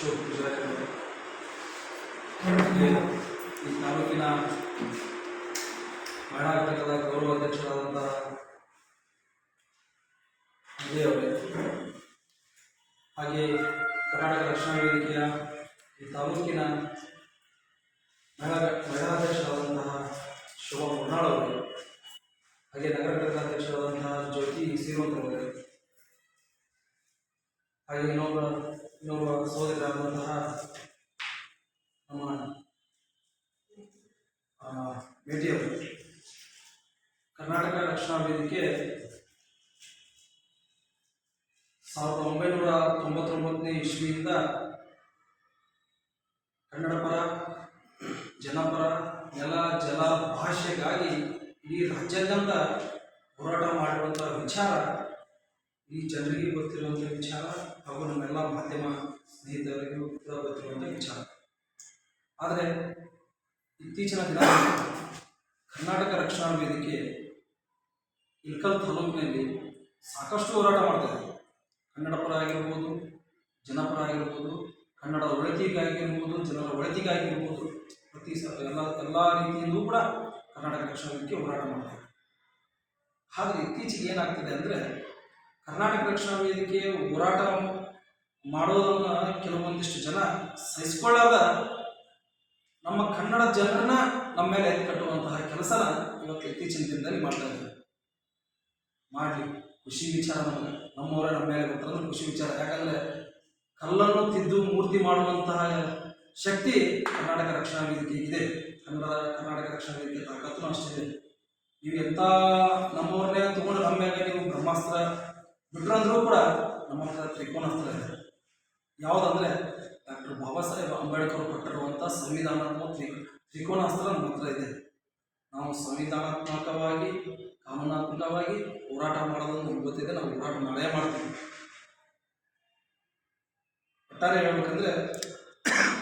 ಈ ತಾಲೂಕಿನ ಮಹಿಳಾ ಘಟಕದ ಗೌರವ ಅಧ್ಯಕ್ಷರಾದಂತಹ ಅವರೇ ಹಾಗೆ ಕರ್ನಾಟಕ ರಕ್ಷಣಾ ವೇದಿಕೆಯ ಈ ತಾಲೂಕಿನ ಮಹಿಳಾ ಮಹಿಳಾಧ್ಯಕ್ಷರಾದಂತಹ ಶುಭ ಮುರ್ನಾಳ್ ಅವರೇ ಹಾಗೆ ನಗರ ಘಟಕ ಅಧ್ಯಕ್ಷರಾದಂತಹ ಜ್ಯೋತಿ ಶ್ರೀಮಂತರವರೇ ಹಾಗೆ ಇನ್ನೊಬ್ಬ ಇನ್ನೊಬ್ಬ ಸಹೋದರರಾದಂತಹ ನಮ್ಮ ಭೇಟಿಯವರು ಕರ್ನಾಟಕ ರಕ್ಷಣಾ ವೇದಿಕೆ ಸಾವಿರದ ಒಂಬೈನೂರ ತೊಂಬತ್ತೊಂಬತ್ತನೇ ಇಸ್ವಿಯಿಂದ ಕನ್ನಡ ಪರ ಜನಪರ ನೆಲ ಜಲ ಭಾಷೆಗಾಗಿ ಇಡೀ ರಾಜ್ಯಾದ್ಯಂತ ಹೋರಾಟ ಮಾಡಿರುವಂಥ ವಿಚಾರ ಈ ಜನರಿಗೆ ಗೊತ್ತಿರುವಂಥ ವಿಚಾರ ಹಾಗೂ ನಮ್ಮೆಲ್ಲ ಮಾಧ್ಯಮ ಸ್ನೇಹಿತರಿಗೂ ಕೂಡ ಗೊತ್ತಿರುವಂಥ ವಿಚಾರ. ಆದರೆ ಇತ್ತೀಚಿನ ದಿನಗಳಲ್ಲಿ ಕರ್ನಾಟಕ ರಕ್ಷಣಾ ವೇದಿಕೆ ಇಲ್ಕಲ್ ತಾಲೂಕಿನಲ್ಲಿ ಸಾಕಷ್ಟು ಹೋರಾಟ ಮಾಡ್ತಾ ಇದೆ. ಕನ್ನಡ ಪರ ಆಗಿರ್ಬೋದು, ಜನಪರ ಆಗಿರ್ಬೋದು ಕನ್ನಡ ಒಳತಿಗಾಗಿರ್ಬೋದು ಜನರ ಒಳತಿಗಾಗಿರ್ಬೋದು ಪ್ರತಿ ಸ ಎಲ್ಲ ಎಲ್ಲ ರೀತಿಯಲ್ಲೂ ಕೂಡ ಕರ್ನಾಟಕ ರಕ್ಷಣಾ ವೇದಿಕೆ ಹೋರಾಟ ಮಾಡ್ತಾರೆ ಆದರೆ ಇತ್ತೀಚೆಗೆ ಏನಾಗ್ತಿದೆ ಅಂದರೆ ಕರ್ನಾಟಕ ರಕ್ಷಣಾ ವೇದಿಕೆ ಹೋರಾಟ ಮಾಡೋದನ್ನ ಕೆಲವೊಂದಿಷ್ಟು ಜನ ಸಹಿಸ್ಕೊಳ್ಳದ ನಮ್ಮ ಕನ್ನಡ ಜನರನ್ನ ನಮ್ಮ ಮೇಲೆ ಕಟ್ಟುವಂತಹ ಕೆಲಸ ಇವತ್ತು ಇತ್ತೀಚಿನ ದಿನದಲ್ಲಿ ಮಾಡ್ತಾ ಇದ್ದಾರೆ. ಮಾಡಲಿ, ಖುಷಿ ವಿಚಾರ ನಮಗೆ. ನಮ್ಮವರೇ ನಮ್ಮ ಮೇಲೆ ಬರ್ತಾರೆ ಖುಷಿ ವಿಚಾರ. ಯಾಕಂದರೆ ಕಲ್ಲನ್ನು ತಿದ್ದು ಮೂರ್ತಿ ಮಾಡುವಂತಹ ಶಕ್ತಿ ಕರ್ನಾಟಕ ರಕ್ಷಣಾ ವೇದಿಕೆ ಇದೆ. ಕನ್ನಡ, ಕರ್ನಾಟಕ ರಕ್ಷಣಾ ವೇದಿಕೆ ತಾಕತ್ತು ಅಷ್ಟಿದೆ. ನೀವು ಎಂಥ ನಮ್ಮವ್ರನ್ನೇ ತಗೊಂಡು ನಮ್ಮ ಮೇಲೆ ನೀವು ಬ್ರಹ್ಮಾಸ್ತ್ರ ಬಿಟ್ರಂದ್ರೂ ಕೂಡ ನಮ್ಮ ಹತ್ರ ತ್ರಿಕೋನಾಸ್ತ್ರ ಇದೆ ಯಾವುದಂದ್ರೆ ಡಾಕ್ಟರ್ ಬಾಬಾ ಸಾಹೇಬ್ ಅಂಬೇಡ್ಕರ್ ಕೊಟ್ಟಿರುವಂಥ ಸಂವಿಧಾನಾತ್ಮಕ ತ್ರಿ ತ್ರಿಕೋನಾಸ್ತ್ರ ನಮ್ಮ ಹತ್ರ ಇದೆ. ನಾವು ಸಂವಿಧಾನಾತ್ಮಕವಾಗಿ, ಕಾನೂನಾತ್ಮಕವಾಗಿ ಹೋರಾಟ ಮಾಡೋದನ್ನು ನಮ್ಗೆ ಗೊತ್ತಿದೆ, ನಾವು ಹೋರಾಟ ಮಾಡೇ ಮಾಡ್ತೀವಿ. ಒಟ್ಟಾರೆ ಹೇಳ್ಬೇಕಂದ್ರೆ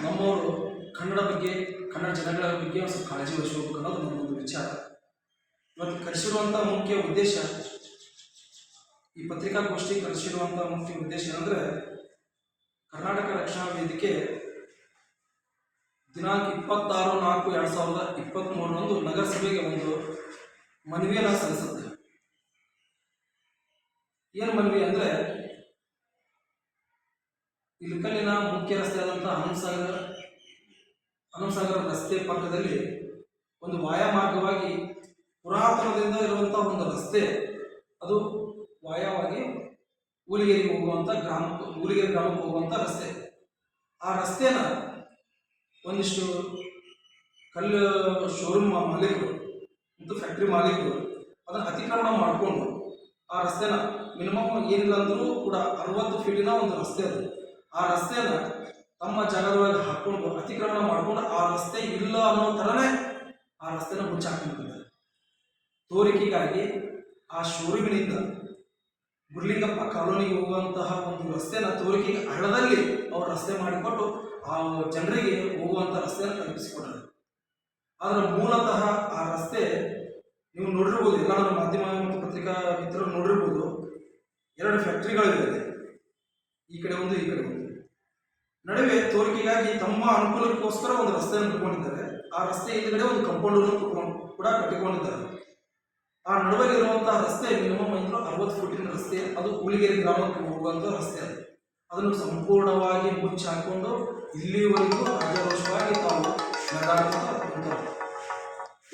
ನಮ್ಮವರು ಕನ್ನಡ ಬಗ್ಗೆ, ಕನ್ನಡ ಜನಗಳ ಬಗ್ಗೆ ಕಾಳಜಿ ವಹಿಸಬೇಕು ಅನ್ನೋದು ನಮ್ಮ ಒಂದು ವಿಚಾರ. ಇವತ್ತು ಕರೆಸಿರುವಂಥ ಮುಖ್ಯ ಉದ್ದೇಶ ಈ ಪತ್ರಿಕಾಗೋಷ್ಠಿ ಕರೆಸಿರುವಂತಹ ಮುಖ್ಯ ಉದ್ದೇಶ ಏನಂದ್ರೆ, ಕರ್ನಾಟಕ ರಕ್ಷಣಾ ವೇದಿಕೆ ದಿನಾಂಕ ಇಪ್ಪತ್ತಾರು ನಾಲ್ಕು ಎರಡ್ ಸಾವಿರದ ಇಪ್ಪತ್ತ್ಮೂರರಂದು ನಗರಸಭೆಗೆ ಒಂದು ಮನವಿಯನ್ನು ಸಲ್ಲಿಸುತ್ತೆ. ಏನು ಮನವಿ ಅಂದ್ರೆ ಇಲ್ಕಲ್ಲಿನ ಮುಖ್ಯ ರಸ್ತೆ ಆದಂತಹ ಹನುಮಸಾಗರ ಹನುಮಸಾಗರ ರಸ್ತೆ ಪಕ್ಕದಲ್ಲಿ ಒಂದು ವಾಯಮಾರ್ಗವಾಗಿ ಪುರಾತನದಿಂದ ಇರುವಂತಹ ಒಂದು ರಸ್ತೆ, ಅದು ವಾಯವಾಗಿ ಊಲಿಗೇರಿಗೆ ಹೋಗುವಂಥ ಗ್ರಾಮಕ್ಕೆ ಊಲಿಗೇರಿ ಗ್ರಾಮಕ್ಕೆ ಹೋಗುವಂಥ ರಸ್ತೆ. ಆ ರಸ್ತೆನ ಒಂದಿಷ್ಟು ಕಲ್ಲು ಶೋರೂಮ್ ಮಾಲೀಕರು ಮತ್ತು ಫ್ಯಾಕ್ಟ್ರಿ ಮಾಲೀಕರು ಅದನ್ನು ಅತಿಕ್ರಮಣ ಮಾಡಿಕೊಂಡು ಆ ರಸ್ತೆನ ಮಿನಿಮಮ್ ಏನಿಲ್ಲ ಅಂದರೂ ಕೂಡ ಅರವತ್ತು ಫೀಟಿನ ಒಂದು ರಸ್ತೆ ಅದು. ಆ ರಸ್ತೆನ ತಮ್ಮ ಜಾಗದೊಳಗೆ ಹಾಕ್ಕೊಂಡು ಅತಿಕ್ರಮಣ ಮಾಡಿಕೊಂಡು ಆ ರಸ್ತೆ ಇಲ್ಲ ಅನ್ನೋ ಥರನೇ ಆ ರಸ್ತೆನ ಮುಚ್ಚಾಕೊಂಡಿದ್ದಾರೆ ತೋರಿಕೆಗಾಗಿ ಆ ಶೋರೂಮಿನಿಂದ ಗುರ್ಲಿಂಗಪ್ಪ ಕಾಲೋನಿಗೆ ಹೋಗುವಂತಹ ಒಂದು ರಸ್ತೆನ ತೋರಿಕೆಗೆ ಹಳ್ಳದಲ್ಲಿ ಅವರು ರಸ್ತೆ ಮಾಡಿಕೊಟ್ಟು ಆ ಜನರಿಗೆ ಹೋಗುವಂಥ ರಸ್ತೆಯನ್ನು ಕಲ್ಪಿಸಿಕೊಟ್ಟರು. ಆದರೆ ಮೂಲತಃ ಆ ರಸ್ತೆ ನೀವು ನೋಡಿರ್ಬೋದು ಎಲ್ಲ ನಮ್ಮ ಮಾಧ್ಯಮ ಮತ್ತು ಪತ್ರಿಕಾ ಮಿತ್ರರು ನೋಡಿರ್ಬೋದು, ಎರಡು ಫ್ಯಾಕ್ಟ್ರಿಗಳಿದೆ ಈ ಕಡೆ ಒಂದು, ಈ ಕಡೆ ಒಂದು. ನಡುವೆ ತೋರಿಕೆಗಾಗಿ ತಮ್ಮ ಅನುಕೂಲಕ್ಕೋಸ್ಕರ ಒಂದು ರಸ್ತೆಯನ್ನು ಇಟ್ಕೊಂಡಿದ್ದಾರೆ ಆ ರಸ್ತೆ ಹಿಂದ್ಗಡೆ ಒಂದು ಕಂಪೌಂಡನ್ನು ಕೂಡ ಕಟ್ಟಿಕೊಂಡಿದ್ದಾರೆ. ಆ ನಡುವೆ ಇರುವಂತಹ ರಸ್ತೆ ಮಿನಿಮಮ್ ಅಂದ್ರೆ ಅರವತ್ತು ಅದು ಹುಳಿಗೆರೆ ಗ್ರಾಮಕ್ಕೆ ಹೋಗುವಂಥ ರಸ್ತೆ ಅದು. ಅದನ್ನು ಸಂಪೂರ್ಣವಾಗಿ ಮುಚ್ಚಿ ಹಾಕೊಂಡು ಇಲ್ಲಿವರೆಗೂ ರಾಜವಶವಾಗಿ ತಾವು ನಡೆದಾಡುತ್ತಾ ಇದನ್ನು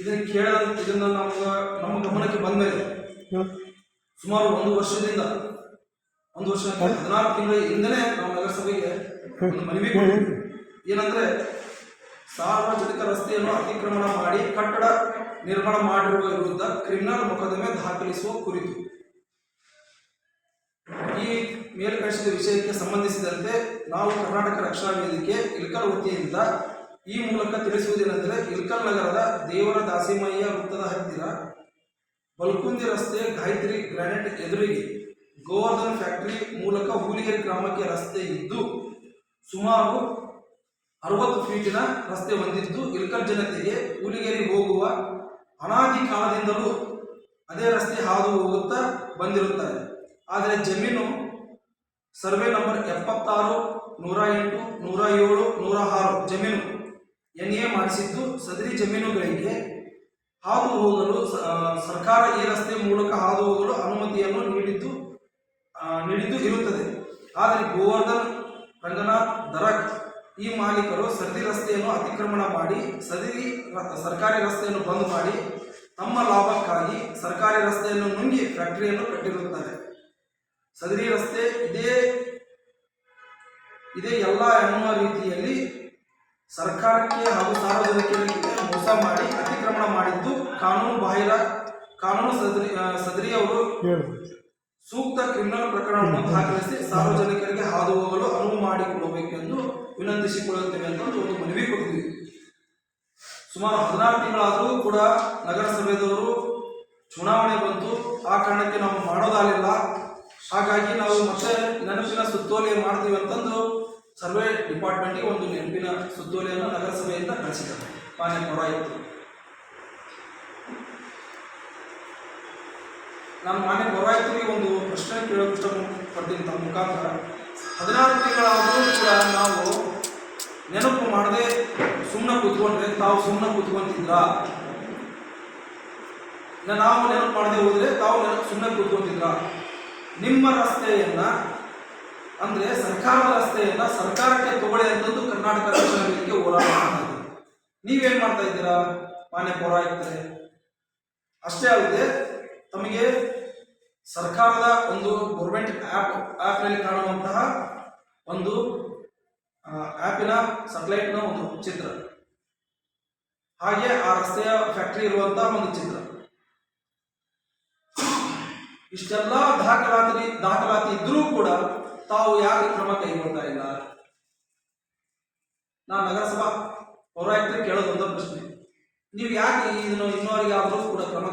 ಇದನ್ನ ಕೇಳ ಇದನ್ನ ನಮ್ಗೆ ನಮ್ಮ ಗಮನಕ್ಕೆ ಬಂದ ಮೇಲೆ ಸುಮಾರು ಒಂದು ವರ್ಷದಿಂದ ಒಂದು ವರ್ಷ ಹದಿನಾರು ತಿಂಗಳ ಹಿಂದನೇ ನಾವು ನಗರಸಭೆಗೆ ಒಂದು ಮನವಿ ಕೊಟ್ಟಿದ್ವಿ ಏನಂದ್ರೆ ಸಾರ್ವಜನಿಕ ರಸ್ತೆಯನ್ನು ಅತಿಕ್ರಮಣ ಮಾಡಿ ಕಟ್ಟಡ ನಿರ್ಮಾಣ ಮಾಡಿರುವ ವಿರುದ್ಧ ಕ್ರಿಮಿನಲ್ ಮೊಕದ್ದಮೆ ದಾಖಲಿಸುವ ಕುರಿತು. ಈ ಮೇಲ್ಕಳಿಸಿದ ವಿಷಯಕ್ಕೆ ಸಂಬಂಧಿಸಿದಂತೆ ನಾವು ಕರ್ನಾಟಕ ರಕ್ಷಣಾ ವೇದಿಕೆ ಇಲ್ಕಲ್ ವತಿಯಿಂದ ಈ ಮೂಲಕ ತಿಳಿಸುವುದೇನೆಂದರೆ ಇಲ್ಕಲ್ ನಗರದ ದೇವರ ದಾಸಿಮಯ್ಯ ವೃತ್ತದ ಹತ್ತಿರ ಬಲ್ಕುಂದಿ ರಸ್ತೆ ಗಾಯತ್ರಿ ಗ್ರಾನೈಟ್ ಎದುರಿಗೆ ಗೋವರ್ಧನ್ ಫ್ಯಾಕ್ಟರಿ ಮೂಲಕ ಹೂಲಿಗೆರೆ ಗ್ರಾಮಕ್ಕೆ ರಸ್ತೆ ಇದ್ದು ಸುಮಾರು ಅರವತ್ತು ಫೀಟಿನ ರಸ್ತೆ ಹೊಂದಿದ್ದು ಇಲ್ಕಲ್ ಜನತೆಗೆ ಹೂಲಿಗೆರೆ ಹೋಗುವ ಅನಾದಿ ಕಾಲದಿಂದಲೂ ಅದೇ ರಸ್ತೆ ಹಾದು ಹೋಗುತ್ತಾ ಬಂದಿರುತ್ತಾರೆ ಆದರೆ ಜಮೀನು ಸರ್ವೆ ನಂಬರ್ ಎಪ್ಪತ್ತಾರು, ನೂರ ಎಂಟು, ನೂರ ಏಳು, ನೂರ ಆರು ಜಮೀನು ಎನ್ ಎ ಮಾಡಿಸಿದ್ದು ಸದರಿ ಜಮೀನುಗಳಿಗೆ ಹಾದು ಹೋಗಲು ಸರ್ಕಾರ ಈ ರಸ್ತೆ ಮೂಲಕ ಹಾದು ಹೋಗಲು ಅನುಮತಿಯನ್ನು ನೀಡಿದ್ದು ನೀಡಿದ್ದು ಇರುತ್ತದೆ. ಆದರೆ ಗೋವರ್ಧನ್, ರಂಗನಾಥ್ ದರಕ್ ಈ ಮಾಲೀಕರು ಸದರಿ ರಸ್ತೆಯನ್ನು ಅತಿಕ್ರಮಣ ಮಾಡಿ, ಸದರಿ ಸರ್ಕಾರಿ ರಸ್ತೆಯನ್ನು ಬಂದ್ ಮಾಡಿ ತಮ್ಮ ಲಾಭಕ್ಕಾಗಿ ಸರ್ಕಾರಿ ರಸ್ತೆಯನ್ನು ನುಂಗಿ ಫ್ಯಾಕ್ಟರಿಯನ್ನು ಕಟ್ಟಿರುತ್ತಾರೆ. ಸದರಿ ರಸ್ತೆ ಇದೇ ಇದೇ ಎಲ್ಲ ಎನ್ನುವ ರೀತಿಯಲ್ಲಿ ಸರ್ಕಾರಕ್ಕೆ ಹಾಗೂ ಸಾರ್ವಜನಿಕರಿಗೆ ಮೋಸ ಮಾಡಿ ಅತಿಕ್ರಮಣ ಮಾಡಿದ್ದು ಕಾನೂನು ಬಾಹಿರ, ಕಾನೂನು ಸದರಿ ಸದರಿ ಅವರು ಸೂಕ್ತ ಕ್ರಿಮಿನಲ್ ಪ್ರಕರಣವನ್ನು ದಾಖಲಿಸಿ ಸಾರ್ವಜನಿಕರಿಗೆ ಹಾದು ಹೋಗಲು ಅನುವು ಮಾಡಿಕೊಡಬೇಕೆಂದು ವಿನಂತಿಸಿಕೊಳ್ಳುತ್ತೇವೆ ಅಂತ ಒಂದು ಮನವಿ ಕೊಟ್ಟಿದ್ವಿ ಸುಮಾರು ಹದಿನಾರು ತಿಂಗಳಾದರೂ ಕೂಡ ನಗರಸಭೆದವರು ಚುನಾವಣೆ ಬಂತು. ಆ ಕಾರಣಕ್ಕೆ ನಾವು ಮಾಡೋದಾಗಲಿಲ್ಲ ಹಾಗಾಗಿ ನಾವು ಮತ್ತೆ ನೆನಪಿನ ಸುತ್ತೋಲೆ ಮಾಡ್ತೀವಿ ಅಂತಂದು ಸರ್ವೆ ಡಿಪಾರ್ಟ್ಮೆಂಟ್ಗೆ ಒಂದು ನೆನಪಿನ ಸುತ್ತೋಲೆಯನ್ನು ನಗರಸಭೆಯಿಂದ ಕಳಿಸಿದ್ದಾರೆ ಮಾನ್ಯ ಪೌರಾಯುಕ್ತರು. ನಾನು ಮಾನ್ಯ ಪೌರಾಯುಕ್ತರಿಗೆ ಒಂದು ಪ್ರಶ್ನೆ ಕೇಳೋಕೆ ಇಷ್ಟಪಡ್ತೀನಿ ತಮ್ಮ ಮುಖಾಂತರ. ಹದಿನಾರು ತಿಂಗಳಾದರೂ ಕೂಡ ನಾವು ನೆನಪು ಮಾಡದೆ ಸುಮ್ಮನೆ ಕೂತ್ಕೊಂಡ್ರೆ ತಾವು ಸುಮ್ಮನೆ ಕೂತ್ಕೊಂತಿದ್ರ? ನಾವು ನೆನಪು ಮಾಡದೆ ಹೋದ್ರೆ ತಾವು ನೆನಪು ಸುಮ್ಮನೆ ಕೂತ್ಕೊಂತಿದ್ರಾ? ನಿಮ್ಮ ರಸ್ತೆಯನ್ನ, ಅಂದ್ರೆ ಸರ್ಕಾರದ ರಸ್ತೆಯನ್ನ ಸರ್ಕಾರಕ್ಕೆ ತಗೊಳ್ಳಿ ಅಂತಂದು ಕರ್ನಾಟಕ ರಾಜ್ಯಗಳಿಗೆ ಹೋರಾಟ ಮಾಡ್ತಾ ನೀವೇನ್ ಮಾಡ್ತಾ ಇದ್ದೀರಾ, ಮಾನ್ಯ ಪೌರಾಯುಕ್ತರೇ? ಅಷ್ಟೇ ಅಲ್ಲದೆ, ತಮಗೆ ಸರ್ಕಾರದ ಒಂದು ಗೌರ್ಮೆಂಟ್ ಆ್ಯಪ್ ಆ್ಯಪ್ನಲ್ಲಿ ಕಾಣುವಂತಹ ಒಂದು ಆ್ಯಪಿನ ಸೆಟಲೈಟ್ನ ಒಂದು ಚಿತ್ರ. ಹಾಗೆ ಆ ರಸ್ತೆಯ ಫ್ಯಾಕ್ಟರಿ ಇರುವಂತಹ ಒಂದು ಚಿತ್ರ. ಇಷ್ಟೆಲ್ಲ ದಾಖಲಾತಿ ದಾಖಲಾತಿ ಇದ್ರೂ ಕೂಡ ತಾವು ಯಾಕೆ ಕ್ರಮ ಕೈಗೊಳ್ತಾ ಇಲ್ಲ? ನಾನು ನಗರಸಭಾ ಪೌರಾಯುಕ್ತ ಕೇಳೋದು ಒಂದೇ ಪ್ರಶ್ನೆ. ನೀವು ಯಾಕೆ ಇದನ್ನು ಇನ್ನೋರಿಗಾದರೂ ಕೂಡ ಕ್ರಮ